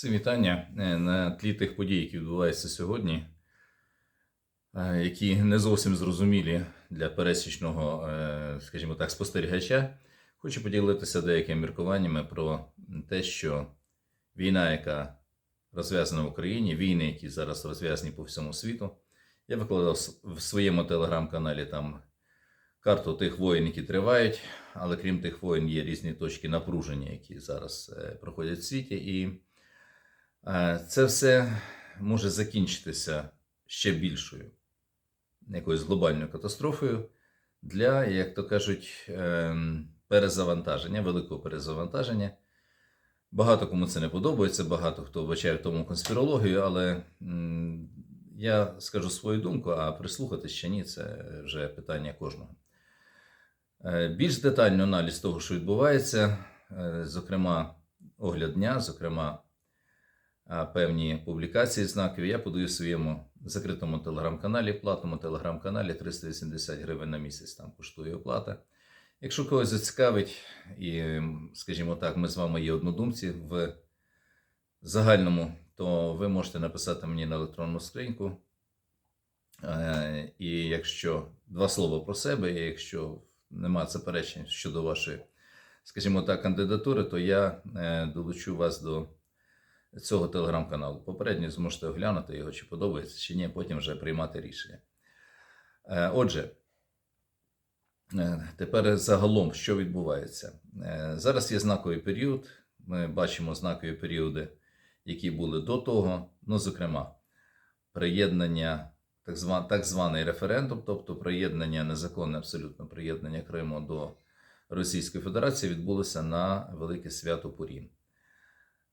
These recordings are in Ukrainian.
Всім вітання Е, на тлі тих подій, які відбуваються сьогодні, е, які не зовсім зрозумілі для пересічного, е, скажімо так, спостерігача. Хочу поділитися деякими міркуваннями про те, що війна, яка розв'язана в Україні, війни, які зараз розв'язані по всьому світу. Я викладав в своєму телеграм-каналі там карту тих воєн, які тривають, але крім тих воєн, є різні точки напруження, які зараз проходять в світі. І Це все може закінчитися ще більшою якоюсь глобальною катастрофою для, як то кажуть, ем, перезавантаження, великого перезавантаження. Багато кому це не подобається, багато хто вбачає в тому конспірологію, але я скажу свою думку, а прислухатись чи ні, це вже питання кожного. Е, Більш детально аналіз того, що відбувається, е, зокрема, огляд дня, зокрема, певні публікації знакові. Я подаю своєму закритому телеграм-каналі, платному телеграм-каналі 380 гривень на місяць там коштує оплата. Якщо когось зацікавить, і, скажімо так, ми з вами є однодумці в загальному, то ви можете написати мені на електронну скриньку. Е, І якщо два слова про себе, і якщо нема заперечень щодо вашої, скажімо так, кандидатури, то я е, долучу вас до цього телеграм-каналу. Попередньо зможете оглянути його, чи подобається, чи ні, потім вже приймати рішення. Е, Отже, е, тепер загалом, що відбувається? Е, Зараз є знаковий період. Ми бачимо знакові періоди, які були до того. Ну, зокрема, приєднання, так, зван, так званий референдум, тобто приєднання, незаконне абсолютно приєднання Криму до Російської Федерації відбулося на Велике Свято Пурім.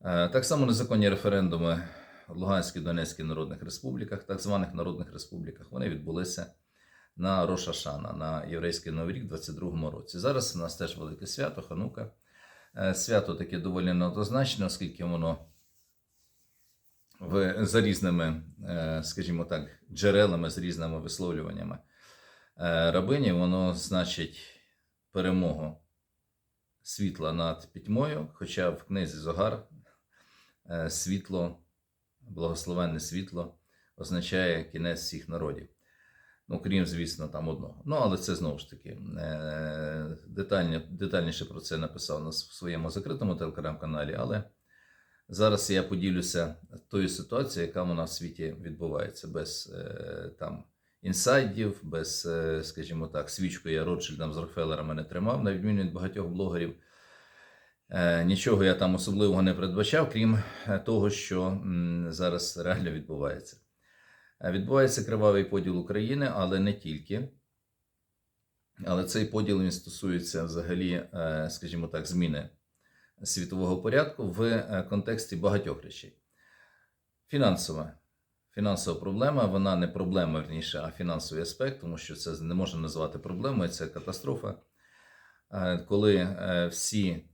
Е, Так само незаконні референдуми в Луганській Донецькій народних республіках, так званих народних республіках, вони відбулися на Рошашана, на єврейський новий рік у 22-му році. Зараз у нас теж велике свято, Ханука. Е, Свято таке доволі неоднозначне, оскільки воно в, за різними, е, скажімо так, джерелами, з різними висловлюваннями рабині, воно значить перемогу світла над пітьмою, хоча в книзі Зогар світло, благословенне світло означає кінець всіх народів. Ну, крім, звісно, там одного. Ну, але це знову ж таки е, детальні, детальніше про це написав на своєму закритому телеграм-каналі, але зараз я поділюся тою ситуацією, яка у нас в світі відбувається, без е, там інсайдів, без, е, скажімо так, свічку я Ротшильдом з Рокфеллерами не тримав, на відміну від багатьох блогерів. Е, Нічого я там особливого не передбачав, крім е, того, що зараз реально відбувається. Е, Відбувається кривавий поділ України, але не тільки. Але цей поділ він стосується взагалі, скажімо так, зміни світового порядку в контексті багатьох речей. Фінансова. Фінансова проблема, вона не проблема, верніше, а фінансовий аспект, тому що це не можна назвати проблемою, це катастрофа. Коли всі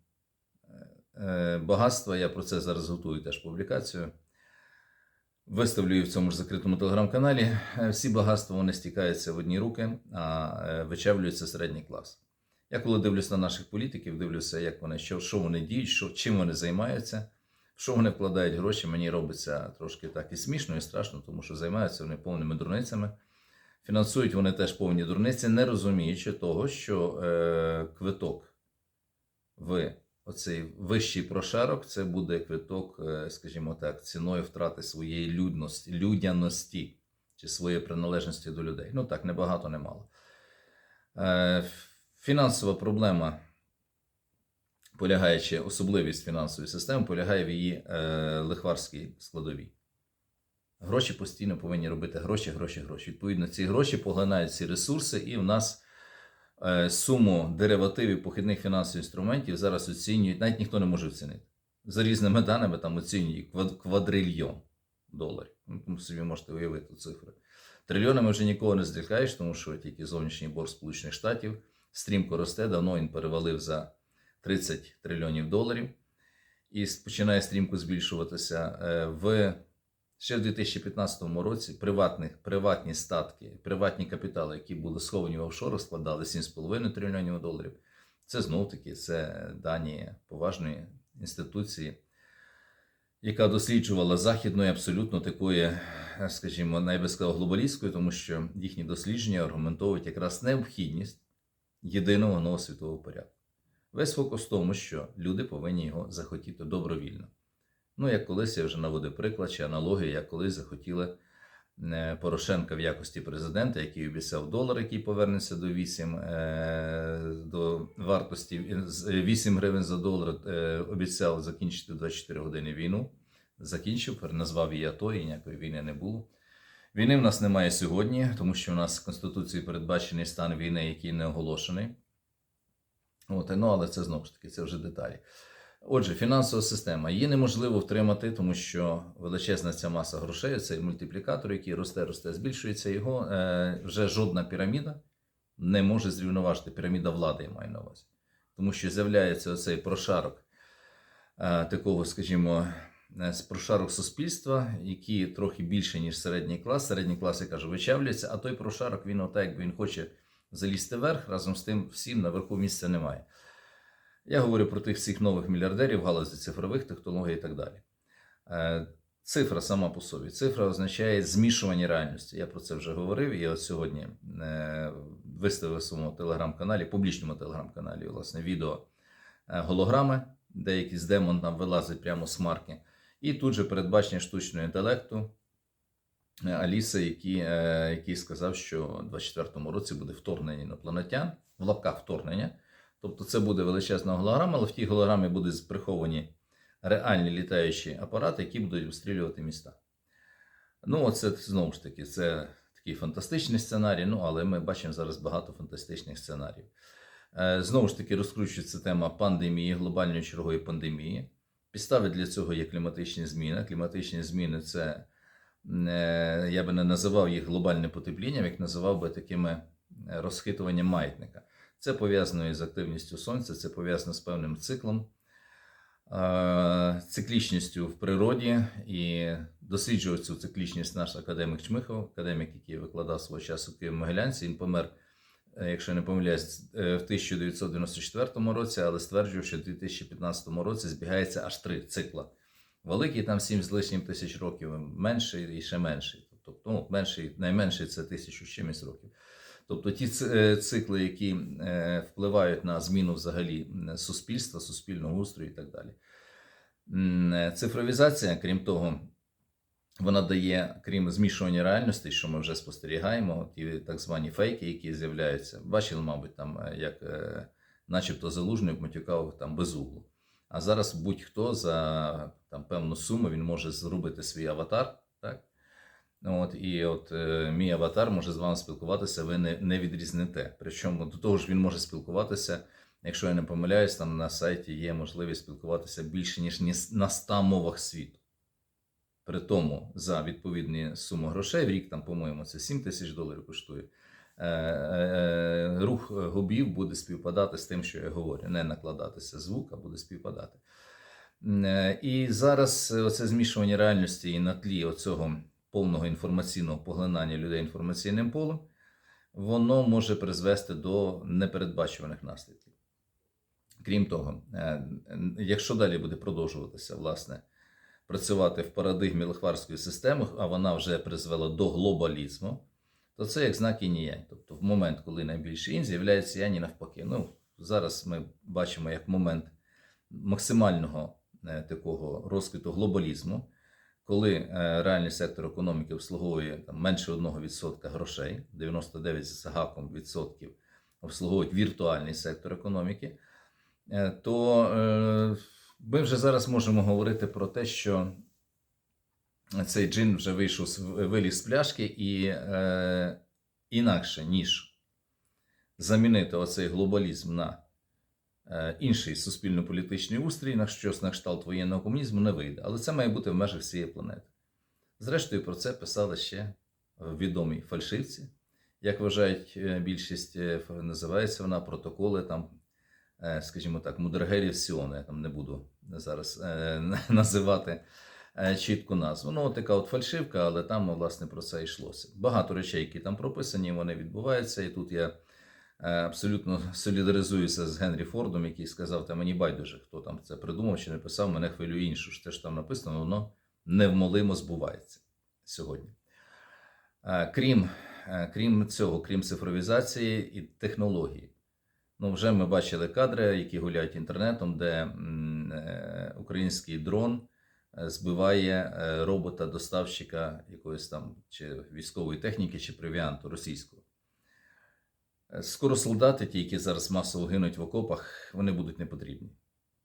багатства, я про це зараз готую теж публікацію. Виставлю її в цьому ж закритому телеграм-каналі. Е, Всі багатства вони стікаються в одні руки, а е, вичавлюється середній клас. Я коли дивлюся на наших політиків, дивлюся, як вони, що, що вони діють, що, чим вони займаються, в що вони вкладають гроші, мені робиться трошки так і смішно, і страшно, тому що займаються вони повними дурницями. Фінансують вони теж повні дурниці, не розуміючи того, що е, квиток в оцей вищий прошарок це буде квиток, е, скажімо так, ціною втрати своєї людності, людяності чи своєї приналежності до людей. Ну так, не багато, не мало. Е, Фінансова проблема, полягаючи, особливість фінансової системи, полягає в її е, лихварській складовій. Гроші постійно повинні робити гроші, гроші, гроші. Відповідно, ці гроші поглинають ці ресурси, і в нас суму деривативів похідних фінансових інструментів зараз оцінюють, навіть ніхто не може оцінити. За різними даними там оцінюють квадрильйон доларів. Ну, собі можете уявити цифри. Трильйонами вже нікого не злякаєш, тому що тільки зовнішній борг Сполучених Штатів стрімко росте, давно він перевалив за 30 трильйонів доларів і починає стрімко збільшуватися. Е, В ще в 2015 році приватних, приватні статки, приватні капітали, які були сховані в офшорах, складали 7,5 трильйонів доларів. Це знов таки це дані поважної інституції, яка досліджувала західної, абсолютно такої, скажімо, найбезпеково глобалістської, тому що їхні дослідження аргументовують якраз необхідність єдиного нового світового порядку. Весь фокус в тому, що люди повинні його захотіти добровільно. Ну, як колись я вже наводив приклад чи аналогію, як колись захотіли е, Порошенка в якості президента, який обіцяв долар, який повернеться до 8, е, до вартості 8 гривень за долар, е, обіцяв закінчити 24 години війну. Закінчив, переназвав її АТО, і ніякої війни не було. Війни в нас немає сьогодні, тому що у нас Конституцією передбачений стан війни, який не оголошений. От, ну, але це знову ж таки, це вже деталі. Отже, фінансова система. Її неможливо втримати, тому що величезна ця маса грошей, цей мультиплікатор, який росте, росте, збільшується, його е, вже жодна піраміда не може зрівноважити. Піраміда влади, я маю на увазі. Тому що з'являється оцей прошарок е, такого, скажімо, е, прошарок суспільства, які трохи більше, ніж середній клас. Середній клас, я кажу, вичавлюється, а той прошарок, він отак, якби він хоче залізти вверх, разом з тим всім наверху місця немає. Я говорю про тих всіх нових мільярдерів в галузі цифрових технологій і так далі. Е, Цифра сама по собі. Цифра означає змішування реальності. Я про це вже говорив. І от сьогодні е, виставив у своєму телеграм-каналі, публічному телеграм-каналі, власне, відео е, голограми, де якийсь демон там вилазить прямо з марки. І тут же передбачення штучного інтелекту Аліси, який, який сказав, що у 24-му році буде вторгнення інопланетян, в лапках вторгнення. Тобто це буде величезна голограма, але в тій голограмі будуть приховані реальні літаючі апарати, які будуть обстрілювати міста. Ну, це знову ж таки, це такий фантастичний сценарій, ну, але ми бачимо зараз багато фантастичних сценаріїв. Е, Знову ж таки, розкручується тема пандемії, глобальної чергової пандемії. Підстави для цього є кліматичні зміни. Кліматичні зміни це е, я би не називав їх глобальним потеплінням, як називав би такими е, розхитуванням маятника. Це пов'язано із активністю сонця, це пов'язано з певним циклом, циклічністю в природі. І досліджував цю циклічність наш академік Чмихов, академік, який викладав свого часу в Києво-Могилянці. Він помер, е, якщо не помиляюсь, е, в 1994 році, але стверджував, що в 2015 році збігається аж три цикла. Великий там 7 з лишнім тисяч років, менший і ще менший. Тобто, ну, менший, найменший це тисячу з чимось років. Тобто ті е, цикли, які е, впливають на зміну взагалі суспільства, суспільного устрою і так далі. Е, Цифровізація, крім того, вона дає, крім змішування реальностей, що ми вже спостерігаємо, ті так звані фейки, які з'являються. Бачили, мабуть, там, як начебто залужний матюкав там без углу. А зараз будь-хто за там, певну суму він може зробити свій аватар. Ну, От, і от е, мій аватар може з вами спілкуватися, ви не, не відрізнете. Причому до того ж він може спілкуватися, якщо я не помиляюсь, там на сайті є можливість спілкуватися більше, ніж на 100 мовах світу. При тому за відповідні суми грошей в рік, там, по-моєму, це 7 тисяч доларів коштує. е, е, Рух губів буде співпадати з тим, що я говорю, не накладатися звук, а буде співпадати. Е, І зараз е, оце змішування реальності і на тлі оцього повного інформаційного поглинання людей інформаційним полем, воно може призвести до непередбачуваних наслідків. Крім того, е, якщо далі буде продовжуватися, власне, працювати в парадигмі лихварської системи, а вона вже призвела до глобалізму, то це як знак інь-янь. Тобто, в момент, коли найбільше інь, з'являється янь і навпаки. Ну, зараз ми бачимо як момент максимального е, такого розквіту глобалізму, коли е, реальний сектор економіки обслуговує там, менше 1% грошей, 99 з гаком відсотків обслуговують віртуальний сектор економіки, е, то е, ми вже зараз можемо говорити про те, що цей джин вже вийшов виліз з пляшки і е, інакше, ніж замінити оцей глобалізм на інший суспільно-політичний устрій, на щось на кшталт воєнного комунізму не вийде. Але це має бути в межах всієї планети. Зрештою, про це писали ще відомі фальшивці. Як вважають е, більшість, е, називається вона протоколи там, е, скажімо так, мудрагерів Сіону. Я там не буду зараз е, називати е, чітку назву. Ну, от така от фальшивка, але там, власне, про це йшлося. Багато речей, які там прописані, вони відбуваються. І тут я е, абсолютно солідаризуюся з Генрі Фордом, який сказав: та мені байдуже, хто там це придумав чи написав, мене хвилює інше. Що те, що там написано, воно невмолимо збувається сьогодні. Е, Крім, е, крім цього, крім цифровізації і технології. Ну, вже ми бачили кадри, які гуляють інтернетом, де е, український дрон е, збиває е, робота-доставщика якоїсь там чи військової техніки, чи провіанту російського. Е, Скоро солдати, ті, які зараз масово гинуть в окопах, вони будуть не потрібні.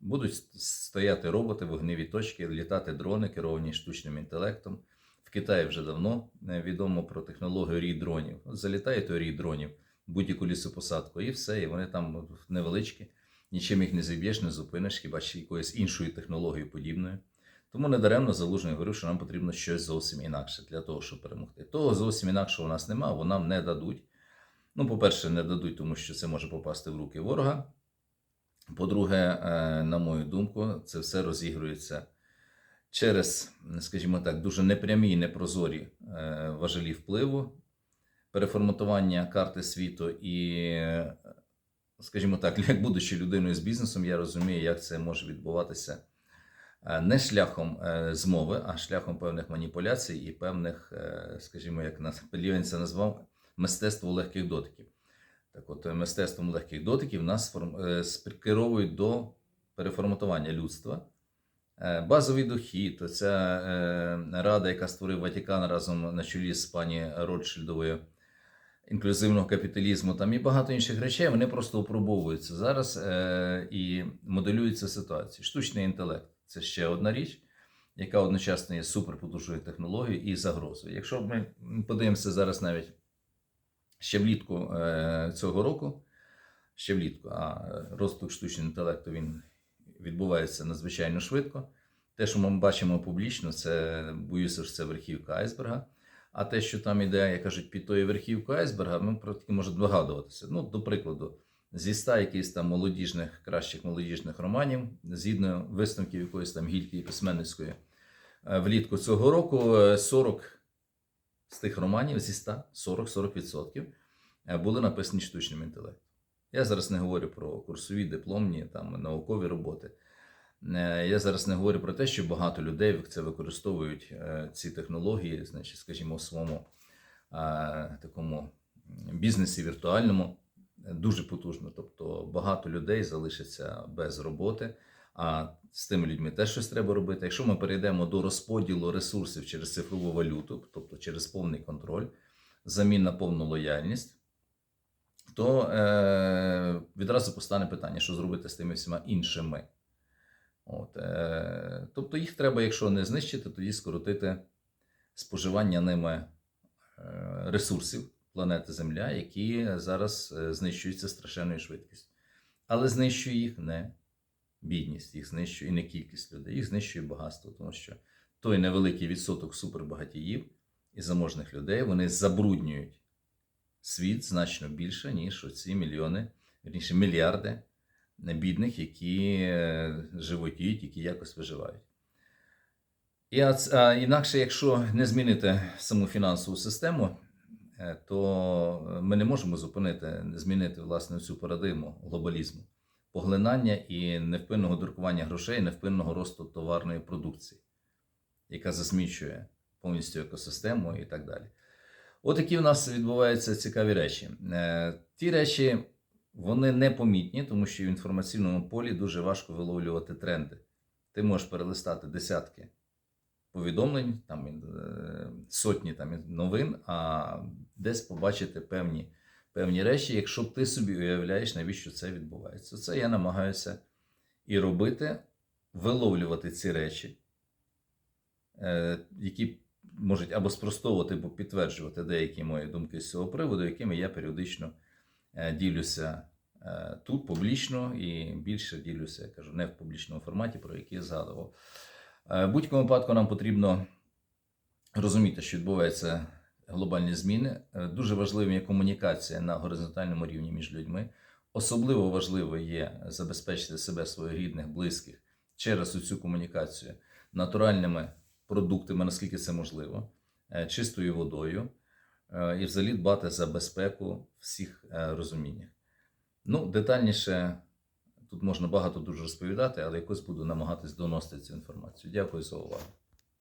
Будуть стояти роботи, вогневі точки, літати дрони, керовані штучним інтелектом. В Китаї вже давно е, відомо про технологію рій дронів. От залітає той рій дронів, будь-яку лісопосадку, і все, і вони там невеличкі, нічим їх не зіб'єш, не зупиниш, хіба ще якоюсь іншою технологією подібною. Тому недаремно залужний говорив, що нам потрібно щось зовсім інакше для того, щоб перемогти. Того зовсім інакшого у нас немає, бо нам не дадуть. Ну, по-перше, не дадуть, тому що це може попасти в руки ворога. По-друге, е, на мою думку, це все розігрується через, скажімо так, дуже непрямі і непрозорі е, важелі впливу, переформатування карти світу і, скажімо так, як будучи людиною з бізнесом, я розумію, як це може відбуватися е, не шляхом змови, а шляхом певних маніпуляцій і певних, скажімо, як нас Пелівень це назвав, мистецтво легких дотиків. Так от, е, мистецтвом легких дотиків нас форм- е, до переформатування людства. Е, Базовий дохід, оця е, рада, яка створив Ватикан разом на чолі з пані Ротшильдовою, інклюзивного капіталізму, там і багато інших речей, вони просто опробовуються зараз і моделюються ситуації. Штучний інтелект це ще одна річ, яка одночасно є суперпотужною технологією і загрозою. Якщо ми подивимося зараз навіть ще влітку е, цього року, ще влітку, а розвиток штучного інтелекту він відбувається надзвичайно швидко. Те, що ми бачимо публічно, це боюся, що це верхівка айсберга. А те, що там іде, як кажуть, під тою верхівкою айсберга, ми про таки можемо догадуватися. Ну, до прикладу, зі ста якихось там молодіжних, кращих молодіжних романів, згідно висновків якоїсь там гільки письменницької, е, влітку цього року е, 40 з тих романів зі 100, 40-40% е, були написані штучним інтелектом. Я зараз не говорю про курсові, дипломні, там, наукові роботи. Е, Я зараз не говорю про те, що багато людей це використовують е, ці технології, значить, скажімо, в своєму такому бізнесі віртуальному дуже потужно. Тобто багато людей залишаться без роботи, а з тими людьми теж щось треба робити. Якщо ми перейдемо до розподілу ресурсів через цифрову валюту, тобто через повний контроль, замін на повну лояльність, то е, відразу постане питання, що зробити з тими всіма іншими. От, е, тобто їх треба, якщо не знищити, тоді скоротити споживання ними е, ресурсів планети Земля, які зараз е, знищуються страшенною швидкістю. Але знищує їх не бідність, їх знищує і не кількість людей, їх знищує багатство, тому що той невеликий відсоток супербагатіїв і заможних людей вони забруднюють світ значно більше, ніж оці мільйони, вірніше мільярди бідних, які е, животіють, які якось виживають. І а інакше, якщо не змінити саму фінансову систему, е, то ми не можемо зупинити, змінити власне цю парадигму глобалізму, поглинання і невпинного друкування грошей, невпинного росту товарної продукції, яка засмічує повністю екосистему і так далі. Отакі в нас відбуваються цікаві речі. Е, Ті речі вони непомітні, тому що в інформаційному полі дуже важко виловлювати тренди. Ти можеш перелистати десятки повідомлень, там е, сотні там новин, а десь побачити певні, певні речі, якщо ти собі уявляєш, навіщо це відбувається. Це я намагаюся і робити, виловлювати ці речі, е, які можуть або спростовувати, або підтверджувати деякі мої думки з цього приводу, якими я періодично е, ділюся е, тут публічно і більше ділюся, я кажу, не в публічному форматі, про який я згадував. В будь-якому випадку нам потрібно розуміти, що відбуваються глобальні зміни. Е, Дуже важливим є комунікація на горизонтальному рівні між людьми. Особливо важливо є забезпечити себе своїх рідних, близьких через цю комунікацію натуральними продуктами, наскільки це можливо, е, чистою водою е, і взагалі дбати за безпеку всіх розуміннях. Ну, детальніше тут можна багато дуже розповідати, але якось буду намагатись доносити цю інформацію. Дякую за увагу.